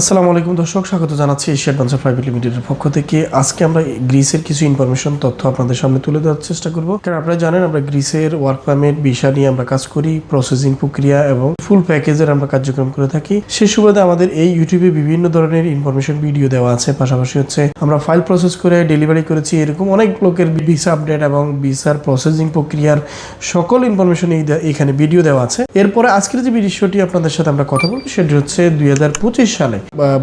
আসসালামু আলাইকুম দর্শক, স্বাগত জানাচ্ছি এশিয়া অ্যাডভান্সার প্রাইভেট লিমিটেডের পক্ষ থেকে। আজকে আমরা গ্রিসের কিছু ইনফরমেশন, তথ্য আপনাদের সামনে তুলে দেওয়ার চেষ্টা করব। কারণ আপনারা জানেন, আমরা গ্রিসের ওয়ার্ক পারমিট, ভিসা নিয়ে আমরা কাজ করি, প্রসেসিং প্রক্রিয়া এবং ফুল প্যাকেজের আমরা কার্যক্রম করে থাকি। সে সুবাদে আমাদের এই ইউটিউবে বিভিন্ন ধরনের ইনফরমেশন ভিডিও দেওয়া আছে। পাশাপাশি হচ্ছে, আমরা ফাইল প্রসেস করে ডেলিভারি করেছি। এরকম অনেক লোকের ভিসা আপডেট এবং ভিসার প্রসেসিং প্রক্রিয়ার সকল ইনফরমেশন এই এখানে ভিডিও দেওয়া আছে। এরপরে আজকের যে বিষয়টি আপনাদের সাথে আমরা কথা বলব, সেটি হচ্ছে দুই হাজার পঁচিশ সালে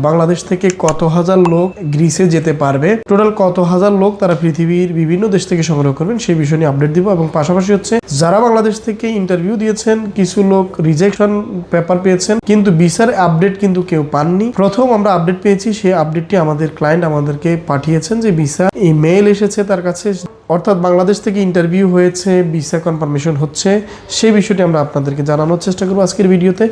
বাংলাদেশ থেকে কত হাজার লোক গ্রিসে যেতে পারবে? টোটাল কত হাজার লোক তারা পৃথিবীর বিভিন্ন দেশ থেকে সংগ্রহ করবেন সেই বিষয় নিয়ে আপডেট দিব এবং পাশাপাশি হচ্ছে যারা বাংলাদেশ থেকে ইন্টারভিউ দিয়েছেন, কিছু লোক রিজেকশন পেপার পেয়েছেন, কিন্তু ভিসার আপডেট কিন্তু কেউ পাননি। প্রথম আমরা আপডেট পেয়েছি, সেই আপডেটটি আমাদের ক্লায়েন্ট আমাদেরকে পাঠিয়েছেন যে ভিসা ইমেল এসেছে তার কাছে। অর্থাৎ বাংলাদেশ থেকে ইন্টারভিউ হয়েছে ভিসা কনফার্মেশন হচ্ছে, সেই বিষয়টি আমরা আপনাদেরকে জানানোর চেষ্টা করব আজকের ভিডিওতে।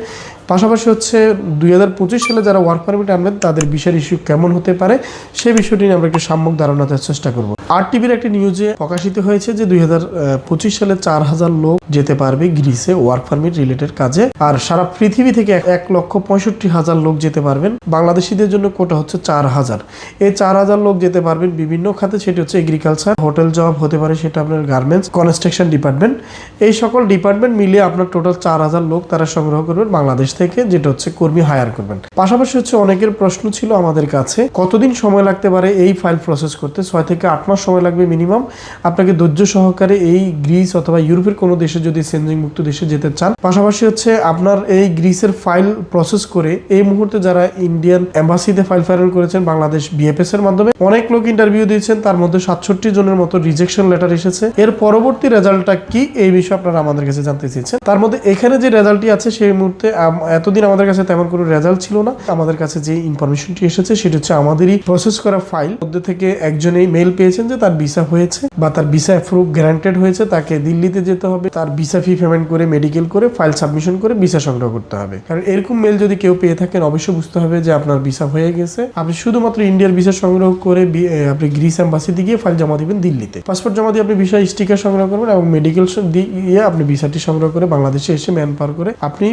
পাশাপাশি হচ্ছে দুই হাজার পঁচিশ সালে যারা ওয়ার্ক পারমিট আনবেন, তাদের ভিসার ইস্যু কেমন হতে পারে, সেই বিষয়টি নিয়ে আমরা একটু সাম্যক ধারণা চেষ্টা করব। আর টিভির একটি নিউজে প্রকাশিত হয়েছে যে দুই হাজার পঁচিশ সালে চার হাজার লোক যেতে পারবে গ্রিসে ওয়ার্ক পারমিট রিলেটেড কাজে, আর সারা পৃথিবী থেকে এক লক্ষ পঁয়ষট্টি হাজার লোক যেতে পারবেন, বাংলাদেশিদের জন্য কোটা হচ্ছে চার হাজার। এই চার হাজার লোক যেতে পারবেন বিভিন্ন খাতে, সেটি হচ্ছে এগ্রিকালচার হোটেল জব হতে পারে সেটা আপনার গার্মেন্টস কনস্ট্রাকশন ডিপার্টমেন্ট এই সকল ডিপার্টমেন্ট মিলিয়ে আপনার টোটাল চার হাজার লোক তারা সংগ্রহ করবেন বাংলাদেশ থেকে, যেটা হচ্ছে কর্মী হায়ার করবেন। পাশাপাশি হচ্ছে অনেকের প্রশ্ন ছিল আমাদের কাছে, কতদিন সময় লাগতে পারে এই ফাইল প্রসেস করতে? ছয় থেকে আট মাস সময় লাগবে মিনিমাম আপনাকে ধৈর্য সহকারে এই গ্রিস অথবা ইউরোপের কোনো দেশে যদি সেন্সিং মুক্ত দেশে যেতে চান, পাশাপাশি হচ্ছে আপনার এই গ্রিসের ফাইল প্রসেস করে এই মুহূর্তে যারা ইন্ডিয়ান এম্বাসিতে ফাইল ফাইল করেছেন, বাংলাদেশ বিএফএস এর মাধ্যমে, অনেক লোক ইন্টারভিউ দিয়েছেন, তার মধ্যে সাতষট্টি জনের মতো রিজেকশন লেটার এসেছে। এর পরবর্তী রেজাল্টটা কি এই বিষয়ে আপনারা আমাদের কাছে জানতে চেয়েছেন। তার মধ্যে এখানে যে রেজাল্টটি আছে সেই মুহূর্তে এতদিন আমাদের কাছে তেমন কোনো রেজাল্ট ছিল না। আমাদের কাছে যে ইনফরমেশনটি এসেছে সেটি হচ্ছে আমাদেরই প্রসেস করা ফাইল মধ্যে থেকে একজনেই মেল পেয়েছেন যে তার ভিসা হয়েছে বা তার ভিসা অ্যাপ্রুভ গ্যারান্টেড হয়েছে, তাকে দিল্লিতে যেতে হবে। তার ভিসা ফি পেমেন্ট করে মেডিকেল করে ফাইল সাবমিশন করে ভিসা সংগ্রহ করতে হবে। কারণ এরকম মেল যদি কেউ পেয়ে থাকেন, অবশ্যই বুঝতে হবে যে আপনার ভিসা হয়ে গেছে। আপনি শুধুমাত্র ইন্ডিয়ার ভিসা সংগ্রহ করে আপনি গ্রিস অ্যাম্বাসিতে গিয়ে ফাইল জমা দিবেন দিল্লিতে। পাসপোর্ট জমা দিয়ে আপনি ভিসা স্টিকার সংগ্রহ করবেন এবং মেডিকেল দিয়ে আপনি ভিসাটি সংগ্রহ করে বাংলাদেশে এসে ম্যান পার করে আপনি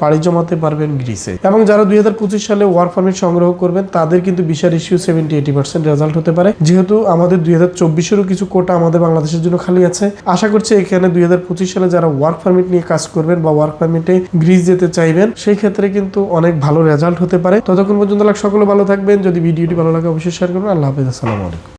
পাড়ি জমাতে পারবেন গ্রিসে। এবং যারা দুই হাজার পঁচিশ সালে ওয়ার্ক পারমিট সংগ্রহ করবেন, তাদের কিন্তু ভিসার issue seventy eight percent result হতে পারে। যেহেতু আমাদের দুই হাজার চব্বিশেরও কিছু কোটা আমাদের বাংলাদেশের জন্য খালি আছে, আশা করছি এখানে দুই হাজার পঁচিশ সালে যারা ওয়ার্ক পারমিট নিয়ে কাজ করবেন বা ওয়ার্ক পারমিটে গ্রিস যেতে চাইবেন, সেই ক্ষেত্রে কিন্তু অনেক ভালো রেজাল্ট হতে পারে। ততক্ষণ পর্যন্ত সকলে ভালো থাকবেন। যদি ভিডিওটি ভালো লাগে, অবশ্যই শেয়ার করবেন। আল্লাহ হাফিজ, আসসালামু আলাইকুম।